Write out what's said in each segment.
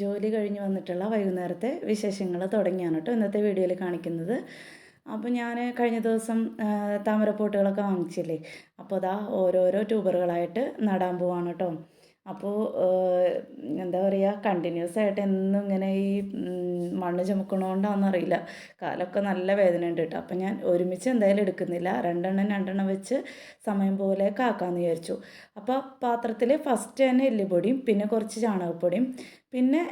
ജോലി കഴിഞ്ഞ് വന്നിട്ടുള്ള വൈകുന്നേരത്തെ വിശേഷങ്ങൾ തുടങ്ങിയാണ് കേട്ടോ ഇന്നത്തെ വീഡിയോയിൽ കാണിക്കുന്നത്. അപ്പോൾ ഞാൻ കഴിഞ്ഞ ദിവസം താമരപ്പൂട്ടുകളൊക്കെ വാങ്ങിച്ചില്ലേ? അപ്പോൾ അതാ ഓരോരോ ട്യൂബറുകളായിട്ട് നടാൻ പോവാണ് കേട്ടോ. അപ്പോൾ എന്താ പറയുക കണ്ടിന്യൂസ് ആയിട്ട് എന്നും ഇങ്ങനെ ഈ മണ്ണ് മണ്ണ് ചുമക്കണോണ്ടാണെന്നറിയില്ല കാലൊക്കെ നല്ല വേദന ഉണ്ട് കേട്ടോ. അപ്പം ഞാൻ ഒരുമിച്ച് എന്തായാലും എടുക്കുന്നില്ല. രണ്ടെണ്ണം രണ്ടെണ്ണം വെച്ച് സമയം പോലെ കാക്കാമെന്ന് വിചാരിച്ചു. അപ്പോൾ പാത്രത്തിൽ ഫസ്റ്റ് തന്നെ എല്ലുപൊടിയും പിന്നെ കുറച്ച് ചാണകപ്പൊടിയും പിന്നെ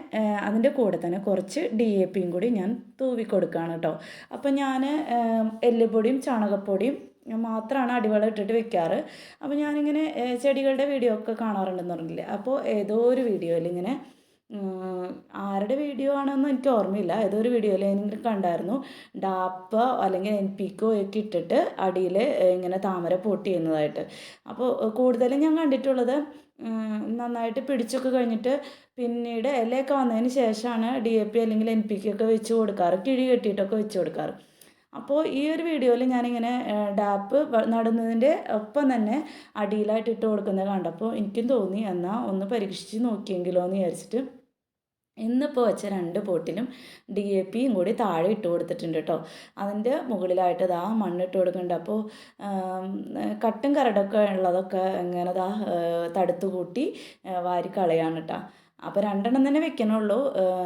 അതിന്റെ കൂടെ തന്നെ കുറച്ച് ഡി എ പിയും കൂടി ഞാൻ തൂവി കൊടുക്കുകയാണ് കേട്ടോ അപ്പോൾ ഞാൻ എല്ലുപൊടിയും ചാണകപ്പൊടിയും മാത്രമാണ് അടിവളം ഇട്ടിട്ട് വെക്കാറ്. അപ്പോൾ ഞാനിങ്ങനെ ചെടികളുടെ വീഡിയോ ഒക്കെ കാണാറുണ്ടെന്ന് പറഞ്ഞില്ലേ? അപ്പോൾ ഏതോ ഒരു വീഡിയോയിൽ ഇങ്ങനെ ആരുടെ വീഡിയോ ആണെന്ന് എനിക്ക് ഓർമ്മയില്ല. ഏതോ ഒരു വീഡിയോയിൽ ഞാൻ കണ്ടായിരുന്നു. ഡാപ്പ അല്ലെങ്കിൽ എൻ പിക്കോ ഒക്കെ ഇട്ടിട്ട് അടിയിൽ ഇങ്ങനെ താമര പൊട്ടി ചെയ്യുന്നതായിട്ട്. അപ്പോൾ കൂടുതലും ഞാൻ കണ്ടിട്ടുള്ളത് നന്നായിട്ട് പിടിച്ചൊക്കെ കഴിഞ്ഞിട്ട് പിന്നീട് ഇലയൊക്കെ വന്നതിന് ശേഷമാണ് ഡി എ പി അല്ലെങ്കിൽ എൻ പി ഒക്കെ വെച്ച് കൊടുക്കാറ് കിഴി കെട്ടിയിട്ടൊക്കെ വെച്ച് കൊടുക്കാറ്. അപ്പോൾ ഈ ഒരു വീഡിയോയിൽ ഞാനിങ്ങനെ ഡാപ്പ് നടുന്നതിന്റെ ഒപ്പം തന്നെ അടിയിലായിട്ട് ഇട്ട് കൊടുക്കുന്നത് കണ്ടപ്പോൾ എനിക്കും തോന്നി എന്നാൽ ഒന്ന് പരീക്ഷിച്ച് നോക്കിയെങ്കിലോ എന്ന് വിചാരിച്ചിട്ട് ഇന്നിപ്പോൾ വെച്ച രണ്ട് പോട്ടിലും ഡി എ പിയും കൂടി താഴെ ഇട്ട് കൊടുത്തിട്ടുണ്ട് കേട്ടോ അതിന്റെ മുകളിലായിട്ട് ഇതാ മണ്ണിട്ട് കൊടുക്കുന്നുണ്ട്. അപ്പോൾ കട്ടും കരടൊക്കെ ഉള്ളതൊക്കെ ഇങ്ങനെ ദാ തടുത്ത് കൂട്ടി വാരി കളയാണ് കേട്ടോ അപ്പോൾ രണ്ടെണ്ണം തന്നെ വെക്കണുള്ളൂ.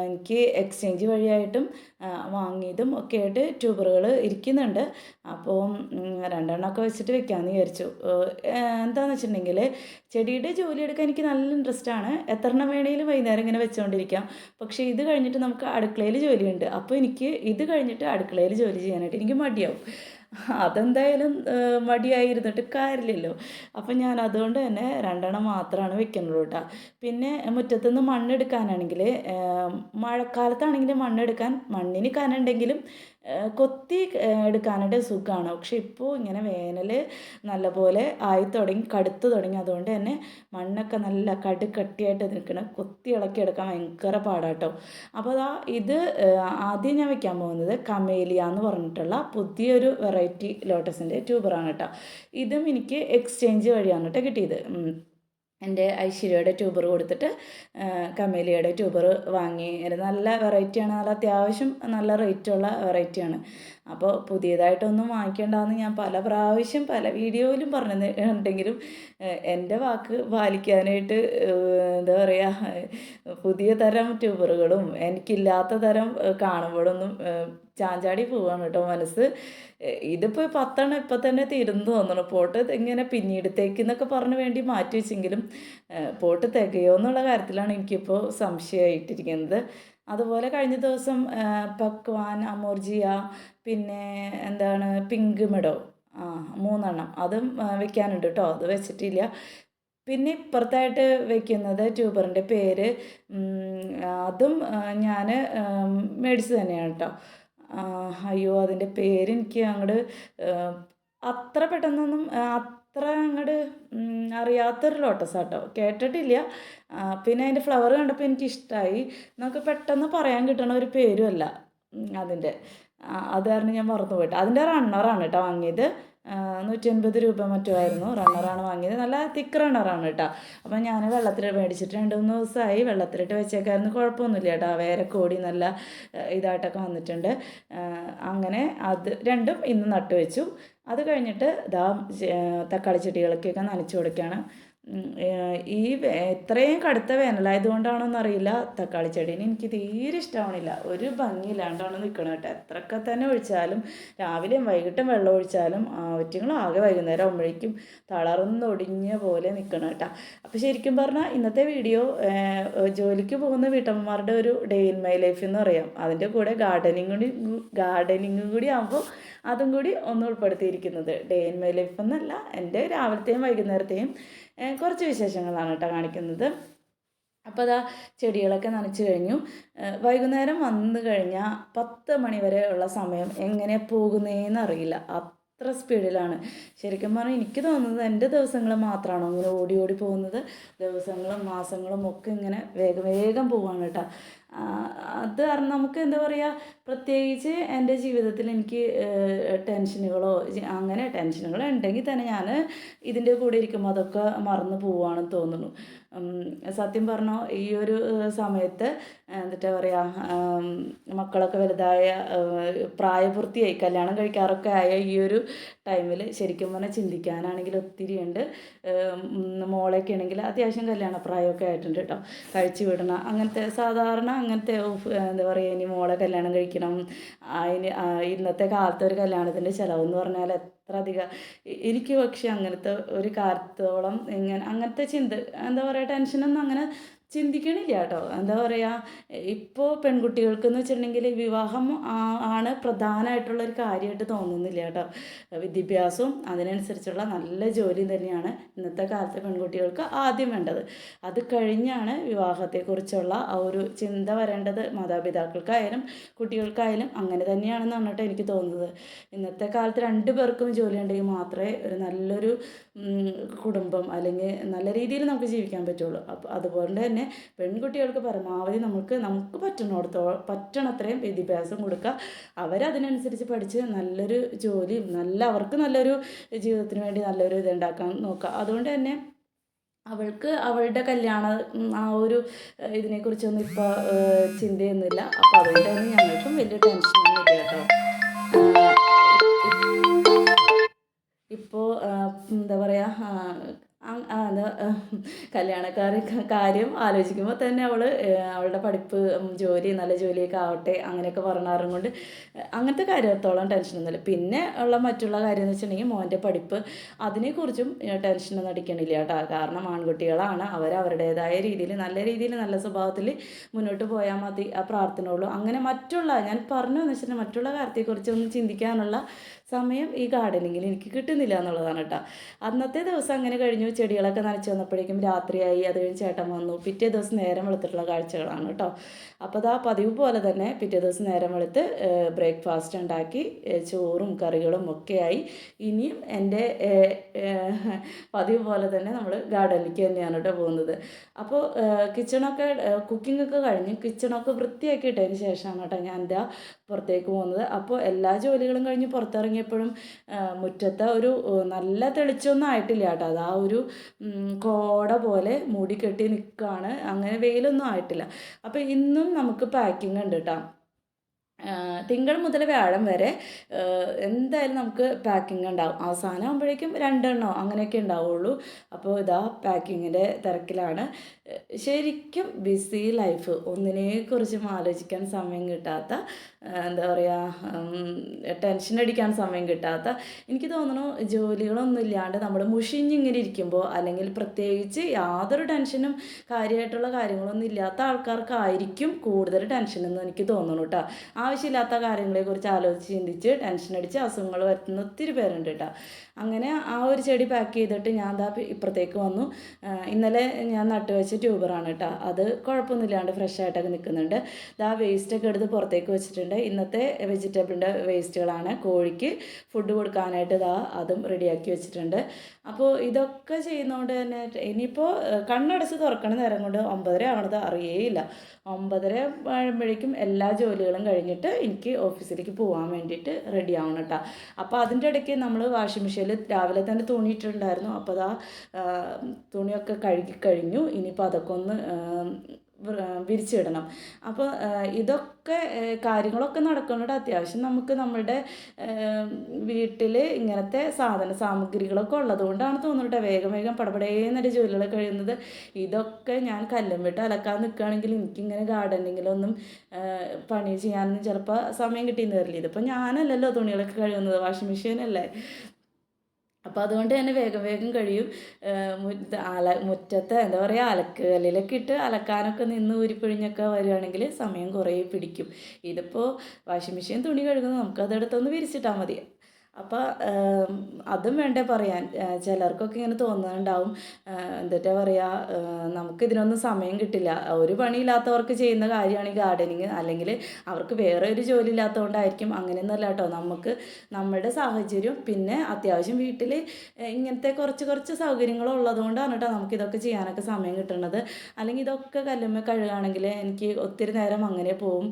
എനിക്ക് എക്സ്ചേഞ്ച് വഴിയായിട്ടും വാങ്ങിയതും ഒക്കെ ആയിട്ട് ട്യൂബറുകൾ ഇരിക്കുന്നുണ്ട്. അപ്പോൾ രണ്ടെണ്ണമൊക്കെ വെച്ചിട്ട് വെക്കാമെന്ന് വിചാരിച്ചു. എന്താണെന്ന് വെച്ചിട്ടുണ്ടെങ്കിൽ ചെടിയുടെ ജോലി എടുക്കാൻ എനിക്ക് നല്ല ഇൻട്രസ്റ്റ് ആണ്. എത്ര എണ്ണം വേണേലും വൈകുന്നേരം ഇങ്ങനെ വെച്ചുകൊണ്ടിരിക്കാം പക്ഷേ ഇത് കഴിഞ്ഞിട്ട് നമുക്ക് അടുക്കളയിൽ ജോലിയുണ്ട്. അപ്പോൾ എനിക്ക് ഇത് കഴിഞ്ഞിട്ട് അടുക്കളയിൽ ജോലി ചെയ്യാനായിട്ട് എനിക്ക് മടിയാവും. അതെന്തായാലും മടിയായി മടിയായിരുന്നിട്ട് കാര്യമില്ലല്ലോ. അപ്പം ഞാൻ അതുകൊണ്ട് തന്നെ രണ്ടെണ്ണം മാത്രമാണ് വെക്കുന്നുള്ളൂ കേട്ടോ. പിന്നെ മുറ്റത്തുനിന്ന് മണ്ണെടുക്കാനാണെങ്കിൽ മഴക്കാലത്താണെങ്കിൽ മണ്ണെടുക്കാൻ മണ്ണിന് കനുണ്ടെങ്കിലും ഏഹ്, കൊത്തി എടുക്കാനായിട്ട് സുഖമാണ് പക്ഷെ ഇപ്പോൾ ഇങ്ങനെ വേനൽ നല്ലപോലെ ആയി തുടങ്ങി കടുത്ത് തുടങ്ങി. അതുകൊണ്ട് തന്നെ മണ്ണൊക്കെ നല്ല കടുക്കട്ടിയായിട്ട് നിൽക്കണം. കൊത്തി ഇളക്കി എടുക്കാൻ ഭയങ്കര പാടാട്ടോ. അപ്പോൾ അതാ ഇത് ആദ്യം ഞാൻ വെക്കാൻ പോകുന്നത് കമേലിയ എന്ന് പറഞ്ഞിട്ടുള്ള പുതിയൊരു വെറൈറ്റി ലോട്ടസിന്റെ ട്യൂബറാണ് കേട്ടോ. ഇതും എനിക്ക് എക്സ്ചേഞ്ച് വഴിയാണ് കേട്ടോ കിട്ടിയത്. എന്റെ ഐശ്വര്യയുടെ ട്യൂബർ കൊടുത്തിട്ട് കമേലിയുടെ ട്യൂബർ വാങ്ങി. നല്ല വെറൈറ്റിയാണ് നല്ല അത്യാവശ്യം നല്ല റേറ്റുള്ള വെറൈറ്റിയാണ് അപ്പോൾ പുതിയതായിട്ടൊന്നും വാങ്ങിക്കേണ്ടെന്ന് ഞാൻ പല പ്രാവശ്യം പല വീഡിയോയിലും പറഞ്ഞിട്ടുണ്ടെങ്കിലും എന്റെ വാക്ക് പാലിക്കാനായിട്ട് എന്താ പറയുക പുതിയ തരം ട്യൂബറുകളും എനിക്കില്ലാത്ത തരം കാണുമ്പോഴൊന്നും ചാഞ്ചാടി പോവാണ് കേട്ടോ മനസ്സ്. ഇതിപ്പോൾ പത്തെണ്ണം ഇപ്പം തന്നെ തീരുന്നു തോന്നണം പോട്ട് ഇങ്ങനെ പിന്നീടത്തേക്ക് എന്നൊക്കെ പറഞ്ഞു വേണ്ടി മാറ്റി വെച്ചെങ്കിലും പോട്ട് തികയോ എന്നുള്ള കാര്യത്തിലാണ് എനിക്കിപ്പോൾ സംശയമായിട്ടിരിക്കുന്നത്. അതുപോലെ കഴിഞ്ഞ ദിവസം പക്വാൻ അമോർജിയ പിന്നെ എന്താണ് പിങ്ക് മെഡോ ആ മൂന്നെണ്ണം അതും വെക്കാനുണ്ട് കേട്ടോ. അത് വെച്ചിട്ടില്ല. പിന്നെ ഇപ്പുറത്തായിട്ട് വെക്കുന്നത് ട്യൂബറിന്റെ പേര് അതും ഞാൻ മേടിച്ച് തന്നെയാണ് കേട്ടോ. അയ്യോ അതിന്റെ പേര് എനിക്ക് അങ്ങോട്ട് അത്ര പെട്ടെന്നൊന്നും അത്ര അങ്ങോട്ട് അറിയാത്തൊരു ലോട്ടസ് ആട്ടോ കേട്ടിട്ടില്ല പിന്നെ അതിന്റെ ഫ്ലവർ കണ്ടപ്പോൾ എനിക്ക് ഇഷ്ടമായി നമുക്ക് പെട്ടെന്ന് പറയാൻ കിട്ടണ ഒരു പേരുമല്ല അതിന്റെ. അത് കാരണം ഞാൻ മറന്നു പോയിട്ട് അതിന്റെ റണ്ണറാണ് കേട്ടോ വാങ്ങിയത്. നൂറ്റി അൻപത് രൂപ മറ്റോ ആയിരുന്നു റണ്ണറാണ് വാങ്ങിയത്. നല്ല തിക്ക് റണ്ണറാണ് കേട്ടോ. അപ്പം ഞാൻ വെള്ളത്തിൽ മേടിച്ചിട്ട് രണ്ട് മൂന്ന് ദിവസമായി വെള്ളത്തിലിട്ട് വെച്ചേക്കായിരുന്നു. കുഴപ്പമൊന്നുമില്ല കേട്ടോ. വേരക്കോടി നല്ല ഇതായിട്ടൊക്കെ വന്നിട്ടുണ്ട്. അങ്ങനെ അത് രണ്ടും ഇന്ന് നട്ടു വെച്ചു അത് കഴിഞ്ഞിട്ട് ഇതാ തക്കാളി ചെടികൾക്കൊക്കെ നനച്ചു കൊടുക്കുകയാണ്. ഈ ഇത്രയും കടുത്ത വേനലായതുകൊണ്ടാണോന്ന് അറിയില്ല. തക്കാളി ചെടീനെ എനിക്ക് തീരെ ഇഷ്ടമാവണില്ല ഒരു ഭംഗിയില്ലാണ്ടാണ് നിൽക്കണത് കേട്ടോ. എത്രയൊക്കെ തന്നെ ഒഴിച്ചാലും രാവിലെയും വൈകിട്ടും വെള്ളം ഒഴിച്ചാലും ആവറ്റുങ്ങൾ ആകെ വൈകുന്നേരം ആകുമ്പോഴേക്കും തളർന്നൊടിഞ്ഞ പോലെ നിൽക്കണം കേട്ടോ. അപ്പോൾ ശരിക്കും പറഞ്ഞാൽ ഇന്നത്തെ വീഡിയോ ജോലിക്ക് പോകുന്ന വീട്ടമ്മമാരുടെ ഒരു ഡേ ഇൻ മൈ ലൈഫ് എന്ന് പറയാം. അതിന്റെ കൂടെ ഗാർഡനിങ് കൂടി ഗാർഡനിങ് കൂടി ആകുമ്പോൾ അതും കൂടി ഒന്ന് ഉൾപ്പെടുത്തിയിരിക്കുന്നത്. ഡേ ഇൻ മൈ ലൈഫ് എന്നല്ല എന്റെ രാവിലത്തെയും വൈകുന്നേരത്തെയും കുറച്ച് വിശേഷങ്ങളാണ് കേട്ടോ കാണിക്കുന്നത്. അപ്പോൾ അതാ ചെടികളൊക്കെ നനച്ച് കഴിഞ്ഞു. വൈകുന്നേരം വന്നു കഴിഞ്ഞാൽ പത്ത് മണി വരെ ഉള്ള സമയം എങ്ങനെ പോകുന്നേന്ന് അറിയില്ല. അത്ര സ്പീഡിലാണ്. ശരിക്കും പറഞ്ഞാൽ എനിക്ക് തോന്നുന്നത് എന്റെ ദിവസങ്ങൾ മാത്രമാണോ ഇങ്ങനെ ഓടി ഓടി പോകുന്നത്. ദിവസങ്ങളും മാസങ്ങളും ഒക്കെ ഇങ്ങനെ വേഗം വേഗം പോവാണ് കേട്ടോ. അത് കാരണം നമുക്ക് എന്താ പറയുക പ്രത്യേകിച്ച് എന്റെ ജീവിതത്തിൽ എനിക്ക് ടെൻഷനുകളോ അങ്ങനെ ടെൻഷനുകൾ ഉണ്ടെങ്കിൽ തന്നെ ഞാൻ ഇതിന്റെ കൂടെ ഇരിക്കുമ്പോൾ അതൊക്കെ മറന്നു പോവുകയാണെന്ന് തോന്നുന്നു. സത്യം പറഞ്ഞോ ഈ ഒരു സമയത്ത് എന്നിട്ട് പറയുക മക്കളൊക്കെ വലുതായ പ്രായപൂർത്തിയായി കല്യാണം കഴിക്കാറൊക്കെ ആയ ഈ ഒരു ടൈമിൽ ശരിക്കും പറഞ്ഞാൽ ചിന്തിക്കാനാണെങ്കിൽ ഒത്തിരി ഉണ്ട്. ഏഹ്, ഉം, മോളൊക്കെ ആണെങ്കിൽ അത്യാവശ്യം കല്യാണ പ്രായമൊക്കെ ആയിട്ടുണ്ട് കേട്ടോ. കഴിച്ചു വിടണം അങ്ങനത്തെ സാധാരണ അങ്ങനത്തെ എന്താ പറയുക ഇനി മോളെ കല്യാണം കഴിക്കണം. അതിന് ഇന്നത്തെ കാലത്തെ ഒരു കല്യാണത്തിന്റെ ചിലവെന്ന് പറഞ്ഞാൽ എത്ര അധികം. എനിക്ക് പക്ഷേ അങ്ങനത്തെ ഒരു കാലത്തോളം ഇങ്ങനെ അങ്ങനത്തെ ചിന്ത എന്താ പറയുക ടെൻഷനൊന്നും അങ്ങനെ ചിന്തിക്കണില്ല കേട്ടോ എന്താ പറയുക ഇപ്പോൾ പെൺകുട്ടികൾക്ക് എന്ന് വെച്ചിട്ടുണ്ടെങ്കിൽ വിവാഹം ആണ് പ്രധാനമായിട്ടുള്ളൊരു കാര്യമായിട്ട് തോന്നുന്നില്ല കേട്ടോ വിദ്യാഭ്യാസവും അതിനനുസരിച്ചുള്ള നല്ല ജോലിയും തന്നെയാണ് ഇന്നത്തെ കാലത്തെ പെൺകുട്ടികൾക്ക് ആദ്യം വേണ്ടത്. അത് കഴിഞ്ഞാണ് വിവാഹത്തെക്കുറിച്ചുള്ള ആ ഒരു ചിന്ത വരേണ്ടത് മാതാപിതാക്കൾക്കായാലും കുട്ടികൾക്കായാലും അങ്ങനെ തന്നെയാണെന്നാണ് കേട്ടോ എനിക്ക് തോന്നുന്നത്. ഇന്നത്തെ കാലത്ത് രണ്ട് പേർക്കും ജോലി ഉണ്ടെങ്കിൽ മാത്രമേ ഒരു നല്ലൊരു കുടുംബം അല്ലെങ്കിൽ നല്ല രീതിയിൽ നമുക്ക് ജീവിക്കാൻ പറ്റുള്ളൂ. അപ്പോൾ അതുപോലെ തന്നെ പെൺകുട്ടികൾക്ക് പരമാവധി നമുക്ക് നമുക്ക് പറ്റുന്നിടത്തോളം പറ്റണത്രയും വിദ്യാഭ്യാസം കൊടുക്കുക. അവരതിനനുസരിച്ച് പഠിച്ച് നല്ലൊരു ജോലിയും നല്ല അവർക്ക് നല്ലൊരു ജീവിതത്തിന് വേണ്ടി നല്ലൊരു ഇതുണ്ടാക്കാൻ നോക്കുക. അതുകൊണ്ട് തന്നെ അവൾക്ക് അവളുടെ കല്യാണ ആ ഒരു ഇതിനെക്കുറിച്ചൊന്നും ഇപ്പോൾ ചിന്തയൊന്നുമില്ല. അപ്പോൾ അതുകൊണ്ട് തന്നെ ഞങ്ങൾക്കും വലിയ ടെൻഷനൊന്നും ഇല്ല കേട്ടോ. ഇപ്പോൾ എന്താ പറയുക അത് കല്യാണക്കാരി കാര്യം ആലോചിക്കുമ്പോൾ തന്നെ അവൾ അവളുടെ പഠിപ്പ് ജോലി നല്ല ജോലിയൊക്കെ ആവട്ടെ അങ്ങനെയൊക്കെ പറഞ്ഞാറും കൊണ്ട് അങ്ങനത്തെ കാര്യത്തോളം ടെൻഷനൊന്നുമില്ല പിന്നെ ഉള്ള മറ്റുള്ള കാര്യം എന്ന് വെച്ചിട്ടുണ്ടെങ്കിൽ മോന്റെ പഠിപ്പ് അതിനെക്കുറിച്ചും ടെൻഷനൊന്നും അടിക്കണില്ല കേട്ടോ. കാരണം ആൺകുട്ടികളാണ് അവർ അവരുടേതായ രീതിയിൽ നല്ല രീതിയിൽ നല്ല സ്വഭാവത്തിൽ മുന്നോട്ട് പോയാൽ മതി ആ പ്രാർത്ഥന ഉള്ളൂ അങ്ങനെ മറ്റുള്ള ഞാൻ പറഞ്ഞു എന്ന് വെച്ചിട്ടുണ്ടെങ്കിൽ മറ്റുള്ള കാര്യത്തെക്കുറിച്ചൊന്നും ചിന്തിക്കാനുള്ള സമയം ഈ ഗാർഡനിങ്ങിൽ എനിക്ക് കിട്ടുന്നില്ല എന്നുള്ളതാണ് കേട്ടോ. അന്നത്തെ ദിവസം അങ്ങനെ കഴിഞ്ഞു. ചെടികളൊക്കെ നനച്ച് വന്നപ്പോഴേക്കും രാത്രിയായി. അത് കഴിഞ്ഞ് ചേട്ടൻ വന്നു. പിറ്റേ ദിവസം നേരം വെളുത്തിട്ടുള്ള കാഴ്ചകളാണ് കേട്ടോ. അപ്പോൾ അതാ പതിവ് പോലെ തന്നെ പിറ്റേ ദിവസം നേരം വെളുത്ത് ബ്രേക്ക്ഫാസ്റ്റ് ഉണ്ടാക്കി ചോറും കറികളും ഒക്കെയായി. ഇനിയും എന്റെ പതിവ് പോലെ തന്നെ നമ്മൾ ഗാർഡനിലേക്ക് തന്നെയാണ് കേട്ടോ പോകുന്നത്. അപ്പോൾ കിച്ചണൊക്കെ കുക്കിംഗ് ഒക്കെ കഴിഞ്ഞ് കിച്ചണൊക്കെ വൃത്തിയാക്കി ഇട്ടതിന് ശേഷമാണ് കേട്ടോ ഞാൻ എന്താ പുറത്തേക്ക് പോകുന്നത്. അപ്പോൾ എല്ലാ ജോലികളും കഴിഞ്ഞ് പുറത്തിറങ്ങിയപ്പോഴും ആ, മുറ്റത്ത് ഒരു നല്ല തെളിച്ചൊന്നും ആയിട്ടില്ല കേട്ടോ. അത് ആ ഒരു കോട പോലെ മൂടിക്കെട്ടി നിൽക്കുകയാണ് അങ്ങനെ വെയിലൊന്നും ആയിട്ടില്ല. അപ്പോൾ ഇന്നും നമുക്ക് പാക്കിംഗ് ഉണ്ട് കേട്ടോ തിങ്കൾ മുതൽ വ്യാഴം വരെ എന്തായാലും നമുക്ക് പാക്കിംഗ് ഉണ്ടാവും. അവസാനം ആകുമ്പോഴേക്കും രണ്ടെണ്ണോ അങ്ങനെയൊക്കെ ഉണ്ടാവുള്ളൂ. അപ്പോൾ ഇതാ പാക്കിങ്ങിന്റെ തിരക്കിലാണ്. ശരിക്കും ബിസി ലൈഫ് ഒന്നിനെക്കുറിച്ചും ആലോചിക്കാൻ സമയം കിട്ടാത്ത എന്താ പറയുക ടെൻഷൻ അടിക്കാൻ സമയം കിട്ടാത്ത എനിക്ക് തോന്നുന്നു ജോലികളൊന്നും ഇല്ലാണ്ട് നമ്മൾ മുഷിഞ്ഞിങ്ങനെ ഇരിക്കുമ്പോൾ അല്ലെങ്കിൽ പ്രത്യേകിച്ച് യാതൊരു ടെൻഷനും കാര്യമായിട്ടുള്ള കാര്യങ്ങളൊന്നും ഇല്ലാത്ത ആൾക്കാർക്കായിരിക്കും കൂടുതൽ ടെൻഷൻ എന്ന് എനിക്ക് തോന്നുന്നു കേട്ടോ ആവശ്യമില്ലാത്ത കാര്യങ്ങളെക്കുറിച്ച് ആലോചിച്ച് ചിന്തിച്ച് ടെൻഷൻ അടിച്ച് അസുഖങ്ങൾ വരുത്തുന്ന ഒത്തിരി പേരുണ്ട് കേട്ടോ അങ്ങനെ ആ ഒരു ചെടി പാക്ക് ചെയ്തിട്ട് ഞാൻ ദാ ഇപ്പുറത്തേക്ക് വന്നു. ഇന്നലെ ഞാൻ നട്ടുവെച്ച ട്യൂബറാണ് കേട്ടോ അത് കുഴപ്പമൊന്നുമില്ലാണ്ട് ഫ്രഷ് ആയിട്ടൊക്കെ നിൽക്കുന്നുണ്ട്. ദാ വേസ്റ്റൊക്കെ എടുത്ത് പുറത്തേക്ക് വെച്ചിട്ടുണ്ട്. ഇന്നത്തെ വെജിറ്റബിളിന്റെ വേസ്റ്റുകളാണ് കോഴിക്ക് ഫുഡ് കൊടുക്കാനായിട്ട് ദാ അതും റെഡിയാക്കി വെച്ചിട്ടുണ്ട്. അപ്പോൾ ഇതൊക്കെ ചെയ്യുന്നതുകൊണ്ട് തന്നെ ഇനിയിപ്പോൾ കണ്ണടച്ച് തുറക്കണ നേരം കൊണ്ട് ഒമ്പതര ആവണത് അറിയേയില്ല. ഒമ്പതര ആകുമ്പോഴേക്കും എല്ലാ ജോലികളും കഴിഞ്ഞിട്ട് എനിക്ക് ഓഫീസിലേക്ക് പോകാൻ വേണ്ടിയിട്ട് റെഡി ആവണം കേട്ടോ അപ്പോൾ അതിന്റെ ഇടയ്ക്ക് നമ്മൾ വാഷിംഗ് മെഷീനിൽ രാവിലെ തന്നെ തുണിയിട്ടുണ്ടായിരുന്നു അപ്പോൾ അതാ തുണിയൊക്കെ കഴുകി കഴിഞ്ഞു. ഇനിയിപ്പോൾ അതൊക്കെ ഒന്ന് വിരിച്ചിടണം. അപ്പോൾ ഇതൊക്കെ കാര്യങ്ങളൊക്കെ നടക്കുന്നത് അത്യാവശ്യം നമുക്ക് നമ്മളുടെ വീട്ടിൽ ഇങ്ങനത്തെ സാധന സാമഗ്രികളൊക്കെ ഉള്ളതുകൊണ്ടാണ് തോന്നുന്നത് വേഗം വേഗം പടപടേന്നൊരു ജോലികൾ കഴിയുന്നത്. ഇതൊക്കെ ഞാൻ കല്ലും വിട്ട് അലക്കാൻ നിൽക്കുകയാണെങ്കിൽ എനിക്കിങ്ങനെ ഗാർഡനിങ്ങിലൊന്നും പണി ചെയ്യാനൊന്നും ചിലപ്പോൾ സമയം കിട്ടിയെന്ന് വരില്ല. ഇതിപ്പോൾ ഞാനല്ലല്ലോ തുണികളൊക്കെ കഴുകുന്നത്. വാഷിംഗ് മെഷീനല്ലേ. അപ്പോൾ അതുകൊണ്ട് തന്നെ വേഗം വേഗം കഴിയും. അല മുറ്റത്തെ എന്താ പറയുക അലക്ക് കല്ലിലൊക്കെ ഇട്ട് അലക്കാനൊക്കെ നിന്ന് ഊരിപ്പിഴിഞ്ഞൊക്കെ വരികയാണെങ്കിൽ സമയം കുറേ പിടിക്കും. ഇതിപ്പോൾ വാഷിംഗ് മെഷീൻ തുണി കഴുകുന്നത് നമുക്കതെടുത്തൊന്ന് വിരിച്ചിട്ടാൽ മതി. അപ്പോൾ അതും വേണ്ടേ പറയാൻ. ചിലർക്കൊക്കെ ഇങ്ങനെ തോന്നുന്നുണ്ടാവും എന്നിട്ടാ പറയുക നമുക്ക് ഇതിനൊന്നും സമയം കിട്ടില്ല. ഒരു പണിയില്ലാത്തവർക്ക് ചെയ്യുന്ന കാര്യമാണ് ഈ ഗാർഡനിങ്. അല്ലെങ്കിൽ അവർക്ക് വേറെ ഒരു ജോലി ഇല്ലാത്തതുകൊണ്ടായിരിക്കും അങ്ങനെയൊന്നുമല്ല കേട്ടോ നമുക്ക് നമ്മുടെ സാഹചര്യം പിന്നെ അത്യാവശ്യം വീട്ടിൽ ഇങ്ങനത്തെ കുറച്ച് കുറച്ച് സൗകര്യങ്ങൾ ഉള്ളതുകൊണ്ടാണ് കേട്ടോ നമുക്കിതൊക്കെ ചെയ്യാനൊക്കെ സമയം കിട്ടുന്നത്. അല്ലെങ്കിൽ ഇതൊക്കെ കല്ലുമ്മ കഴുകുകയാണെങ്കിൽ എനിക്ക് ഒത്തിരി നേരം അങ്ങനെ പോവും.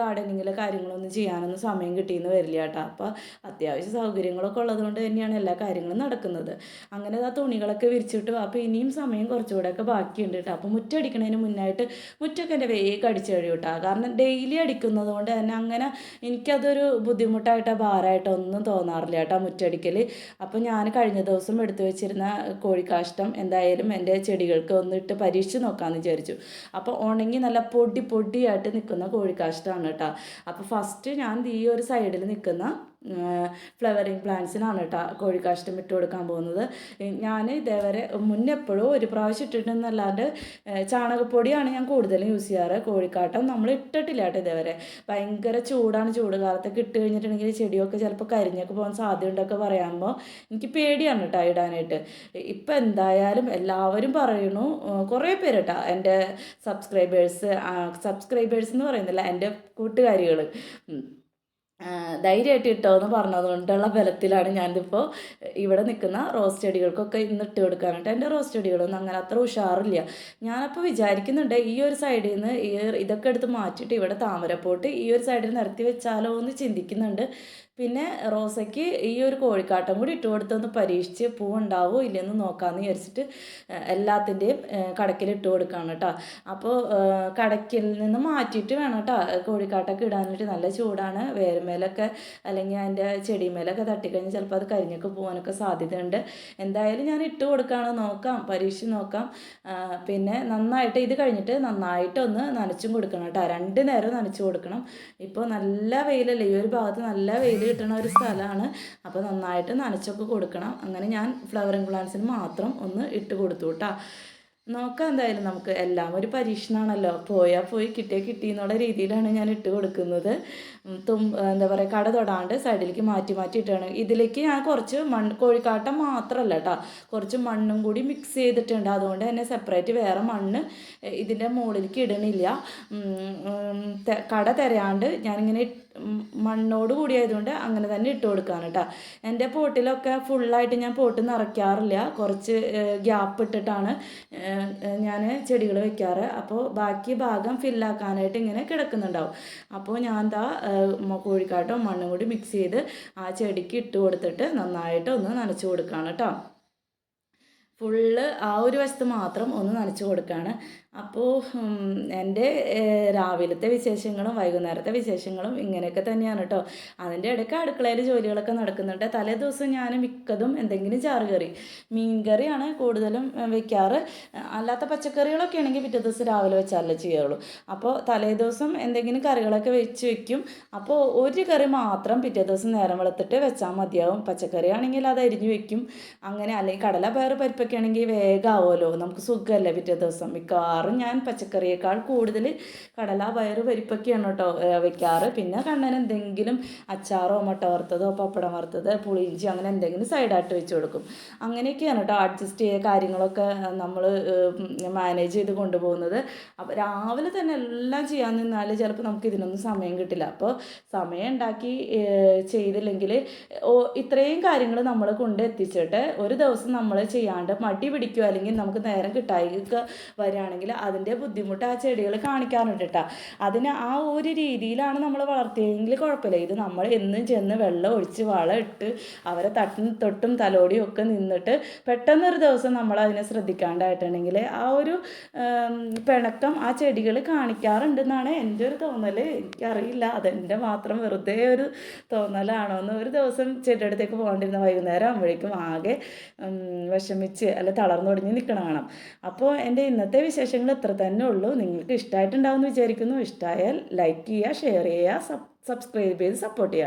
ഗാർഡനിങ്ങിലെ കാര്യങ്ങളൊന്നും ചെയ്യാനൊന്നും സമയം കിട്ടിയെന്ന് വരില്ല കേട്ടോ അപ്പോൾ അത്യാവശ്യം സൗകര്യങ്ങളൊക്കെ ഉള്ളതുകൊണ്ട് തന്നെയാണ് എല്ലാ കാര്യങ്ങളും നടക്കുന്നത്. അങ്ങനെ ആ തുണികളൊക്കെ വിരിച്ചിട്ട് അപ്പോൾ ഇനിയും സമയം കുറച്ചുകൂടെ ഒക്കെ ബാക്കിയുണ്ട് കേട്ടോ അപ്പോൾ മുറ്റടിക്കണതിന് മുന്നായിട്ട് മുറ്റൊക്കെ എന്റെ വേഗം അടിച്ചു കഴിയും കേട്ടോ കാരണം ഡെയിലി അടിക്കുന്നത് കൊണ്ട് തന്നെ അങ്ങനെ എനിക്കതൊരു ബുദ്ധിമുട്ടായിട്ടോ ഭാരമായിട്ടോ ഒന്നും തോന്നാറില്ല കേട്ടോ മുറ്റടിക്കൽ അപ്പോൾ ഞാൻ കഴിഞ്ഞ ദിവസം എടുത്തു വെച്ചിരുന്ന കോഴിക്കാഷ്ടം എന്തായാലും എന്റെ ചെടികൾക്ക് ഒന്നിട്ട് പരീക്ഷിച്ച് നോക്കാമെന്ന് വിചാരിച്ചു. അപ്പോൾ ഉണങ്ങി നല്ല പൊടി പൊടിയായിട്ട് നിൽക്കുന്ന കോഴിക്കാഷ്ടമാണ് കേട്ടോ അപ്പോൾ ഫസ്റ്റ് ഞാൻ ഈ ഒരു സൈഡിൽ നിൽക്കുന്ന ഫ്ലവറിങ് പ്ലാന്റ്സിനാണ് കേട്ടോ കോഴിക്കാഷ്ടം ഇട്ട് കൊടുക്കാൻ പോകുന്നത്. ഞാൻ ഇതേവരെ മുന്നെപ്പോഴും ഒരു പ്രാവശ്യം ഇട്ടിട്ടുണ്ടെന്നല്ലാണ്ട് ചാണകപ്പൊടിയാണ് ഞാൻ കൂടുതലും യൂസ് ചെയ്യാറ്. കോഴിക്കാട്ടം നമ്മൾ ഇട്ടിട്ടില്ല കേട്ടോ ഇതേവരെ. ഭയങ്കര ചൂടാണ് ചൂട് കാലത്തൊക്കെ ഇട്ട് കഴിഞ്ഞിട്ടുണ്ടെങ്കിൽ ചെടിയൊക്കെ ചിലപ്പോൾ കരിഞ്ഞൊക്കെ പോകാൻ സാധ്യതയുണ്ടൊക്കെ പറയുമ്പോൾ എനിക്ക് പേടിയാണ് കേട്ടോ ഇടാനായിട്ട്. ഇപ്പം എന്തായാലും എല്ലാവരും പറയണു കുറേ പേര് കേട്ടോ എന്റെ സബ്സ്ക്രൈബേഴ്സ് സബ്സ്ക്രൈബേഴ്സ് എന്ന് പറയുന്നില്ല എന്റെ കൂട്ടുകാരികൾ ധൈര്യമായിട്ട് ഇട്ടോ എന്ന് പറഞ്ഞതുകൊണ്ടുള്ള ബലത്തിലാണ് ഞാനിതിപ്പോൾ ഇവിടെ നിൽക്കുന്ന റോസ് ചെടികൾക്കൊക്കെ ഇന്ന് ഇട്ട് കൊടുക്കാനായിട്ട് എന്റെ റോസ് ചെടികളൊന്നും അങ്ങനെ അത്ര ഉഷാറില്ല. ഞാനപ്പോൾ വിചാരിക്കുന്നുണ്ട് ഈ ഒരു സൈഡിൽ നിന്ന് ഈ ഇതൊക്കെ എടുത്ത് മാറ്റിയിട്ട് ഇവിടെ താമരപ്പോട്ട് ഈ ഒരു സൈഡിൽ നിരത്തി വെച്ചാലോ എന്ന് ചിന്തിക്കുന്നുണ്ട്. പിന്നെ റോസയ്ക്ക് ഈ ഒരു കോഴിക്കാട്ടം കൂടി ഇട്ട് കൊടുത്തൊന്ന് പരീക്ഷിച്ച് പൂവുണ്ടാവോ ഇല്ലെന്ന് നോക്കാമെന്ന് വിചാരിച്ചിട്ട് എല്ലാത്തിന്റെയും കടക്കിൽ ഇട്ട് കൊടുക്കുകയാണ് കേട്ടോ. അപ്പോൾ കടക്കിൽ നിന്ന് മാറ്റിയിട്ട് വേണം കേട്ടോ കോഴിക്കാട്ടൊക്കെ ഇടാനായിട്ട്. നല്ല ചൂടാണ്. വേരുമേലൊക്കെ അല്ലെങ്കിൽ അതിന്റെ ചെടിമേലൊക്കെ തട്ടിക്കഴിഞ്ഞാൽ ചിലപ്പോൾ അത് കരിഞ്ഞൊക്കെ പോകാനൊക്കെ സാധ്യതയുണ്ട്. എന്തായാലും ഞാൻ ഇട്ട് കൊടുക്കുകയാണ് നോക്കാം പരീക്ഷിച്ച് നോക്കാം. പിന്നെ നന്നായിട്ട് ഇത് കഴിഞ്ഞിട്ട് നന്നായിട്ടൊന്ന് നനച്ചും കൊടുക്കണം കേട്ടോ. രണ്ട് നേരം നനച്ചു കൊടുക്കണം. ഇപ്പോൾ നല്ല വെയിലല്ലേ? ഈ ഒരു ഭാഗത്ത് നല്ല വെയിൽ കിട്ടുന്ന ഒരു സ്ഥലമാണ് അപ്പോൾ നന്നായിട്ട് നനച്ചൊക്കെ കൊടുക്കണം. അങ്ങനെ ഞാൻ ഫ്ലവറിങ് പ്ലാന്റ്സിന് മാത്രം ഒന്ന് ഇട്ട് കൊടുത്തു കേട്ടോ നോക്കാം എന്തായാലും നമുക്ക് എല്ലാം ഒരു പരീക്ഷണമാണല്ലോ പോയാൽ പോയി കിട്ടിയാൽ കിട്ടി എന്നുള്ള രീതിയിലാണ് ഞാൻ ഇട്ട് കൊടുക്കുന്നത്. തും എന്താ പറയുക കട തൊടാണ്ട് സൈഡിലേക്ക് മാറ്റി മാറ്റി ഇട്ടാണ് ഇതിലേക്ക് ഞാൻ കുറച്ച് മണ്ണ് കോഴിക്കാട്ടം മാത്രമല്ല കേട്ടോ കുറച്ച് മണ്ണും കൂടി മിക്സ് ചെയ്തിട്ടുണ്ട്. അതുകൊണ്ട് തന്നെ സെപ്പറേറ്റ് വേറെ മണ്ണ് ഇതിന്റെ മുകളിലേക്ക് ഇടണില്ല. കട തരാണ്ട് ഞാനിങ്ങനെ മണ്ണോട് കൂടിയായതുകൊണ്ട് അങ്ങനെ തന്നെ ഇട്ട് കൊടുക്കാണ് കേട്ടോ എന്റെ പോട്ടിലൊക്കെ ഫുള്ളായിട്ട് ഞാൻ പോട്ട് നിറയ്ക്കാറില്ല. കുറച്ച് ഗ്യാപ്പ് ഇട്ടിട്ടാണ് ഞാൻ ചെടികൾ വെക്കാറ്. അപ്പോൾ ബാക്കി ഭാഗം ഫില്ലാക്കാനായിട്ട് ഇങ്ങനെ കിടക്കുന്നുണ്ടാവും. അപ്പോൾ ഞാൻ എന്താ കോഴിക്കാട്ടോ മണ്ണും കൂടി മിക്സ് ചെയ്ത് ആ ചെടിക്ക് ഇട്ട് കൊടുത്തിട്ട് നന്നായിട്ട് ഒന്ന് നനച്ച് കൊടുക്കുകയാണ് കേട്ടോ. ഫുള്ള് ആ ഒരു വശത്ത് മാത്രം ഒന്ന് നനച്ച് കൊടുക്കുകയാണ് അപ്പോൾ എന്റെ രാവിലത്തെ വിശേഷങ്ങളും വൈകുന്നേരത്തെ വിശേഷങ്ങളും ഇങ്ങനെയൊക്കെ തന്നെയാണ് കേട്ടോ അതിന്റെ ഇടയ്ക്ക് അടുക്കളയിൽ ജോലികളൊക്കെ നടക്കുന്നുണ്ട്. തലേ ദിവസം ഞാൻ മിക്കതും എന്തെങ്കിലും ചാറ് കറി. മീൻ കറിയാണ് കൂടുതലും വെക്കാറ്. അല്ലാത്ത പച്ചക്കറികളൊക്കെ ആണെങ്കിൽ പിറ്റേ ദിവസം രാവിലെ വെച്ചാലേ ചെയ്യുള്ളൂ അപ്പോൾ തലേ ദിവസം എന്തെങ്കിലും കറികളൊക്കെ വെച്ച് വെക്കും. അപ്പോൾ ഒരു കറി മാത്രം പിറ്റേ ദിവസം നേരം വെളുത്തിട്ട് വെച്ചാൽ മതിയാവും. പച്ചക്കറി ആണെങ്കിൽ അത് അരിഞ്ഞു വെക്കും. അങ്ങനെ അല്ലെങ്കിൽ കടല പയർ പരിപ്പൊക്കെ ആണെങ്കിൽ വേഗമാവുമല്ലോ നമുക്ക് സുഖമല്ലേ പിറ്റേ ദിവസം? മിക്കവാറും ഞാൻ പച്ചക്കറിയേക്കാൾ കൂടുതൽ കടല പയർ പരിപ്പൊക്കെയാണ് കേട്ടോ വെക്കാറ്. പിന്നെ കണ്ണൻ എന്തെങ്കിലും അച്ചാറോ മുട്ട വറുത്തതോ പപ്പടം വറുത്തത് പുളിയിഞ്ചി അങ്ങനെ എന്തെങ്കിലും സൈഡായിട്ട് വെച്ച് കൊടുക്കും. അങ്ങനെയൊക്കെയാണ് കേട്ടോ അഡ്ജസ്റ്റ് ചെയ്ത കാര്യങ്ങളൊക്കെ നമ്മൾ മാനേജ് ചെയ്ത് കൊണ്ടുപോകുന്നത്. അപ്പോൾ രാവിലെ തന്നെ എല്ലാം ചെയ്യാൻ നിന്നാൽ ചിലപ്പോൾ നമുക്ക് ഇതിനൊന്നും സമയം കിട്ടില്ല. അപ്പോൾ സമയം ഉണ്ടാക്കി ചെയ്തില്ലെങ്കിൽ ഇത്രയും കാര്യങ്ങൾ നമ്മൾ കൊണ്ട് എത്തിച്ചിട്ട് ഒരു ദിവസം നമ്മൾ ചെയ്യാണ്ട് മടി പിടിക്കുക അല്ലെങ്കിൽ നമുക്ക് നേരം കിട്ടായി വരികയാണെങ്കിൽ അതിന്റെ ബുദ്ധിമുട്ട് ആ ചെടികൾ കാണിക്കാറുണ്ട് കേട്ടോ അതിന് ആ ഒരു രീതിയിലാണ് നമ്മൾ വളർത്തിയെങ്കിൽ കുഴപ്പമില്ല. ഇത് നമ്മൾ എന്നും ചെന്ന് വെള്ളം ഒഴിച്ച് വളം ഇട്ട് അവരെ തട്ടും തൊട്ടും തലോടിയും ഒക്കെ നിന്നിട്ട് പെട്ടെന്നൊരു ദിവസം നമ്മൾ അതിനെ ശ്രദ്ധിക്കാണ്ടായിട്ടുണ്ടെങ്കിൽ ആ ഒരു പിണക്കം ആ ചെടികൾ കാണിക്കാറുണ്ടെന്നാണ് എന്റെ ഒരു തോന്നൽ എനിക്കറിയില്ല. അതെന്റെ മാത്രം വെറുതെ ഒരു തോന്നലാണോ എന്ന്. ഒരു ദിവസം ചെടിയുടെ അടുത്തേക്ക് പോകേണ്ടിരുന്ന വൈകുന്നേരം ആകുമ്പോഴേക്കും ആകെ വിഷമിച്ച് അല്ല തളർന്നൊടിഞ്ഞ് നിൽക്കണം കാണാം. അപ്പോൾ എന്റെ ഇന്നത്തെ വിശേഷങ്ങൾ ഇത്ര തന്നെ ഉള്ളൂ. നിങ്ങൾക്ക് ഇഷ്ടമായിട്ടുണ്ടാവുമെന്ന് വിചാരിക്കുന്നു. ഇഷ്ടമായാൽ ലൈക്ക് ചെയ്യുക ഷെയർ ചെയ്യുക സബ്സ്ക്രൈബ് ചെയ്ത് സപ്പോർട്ട് ചെയ്യുക.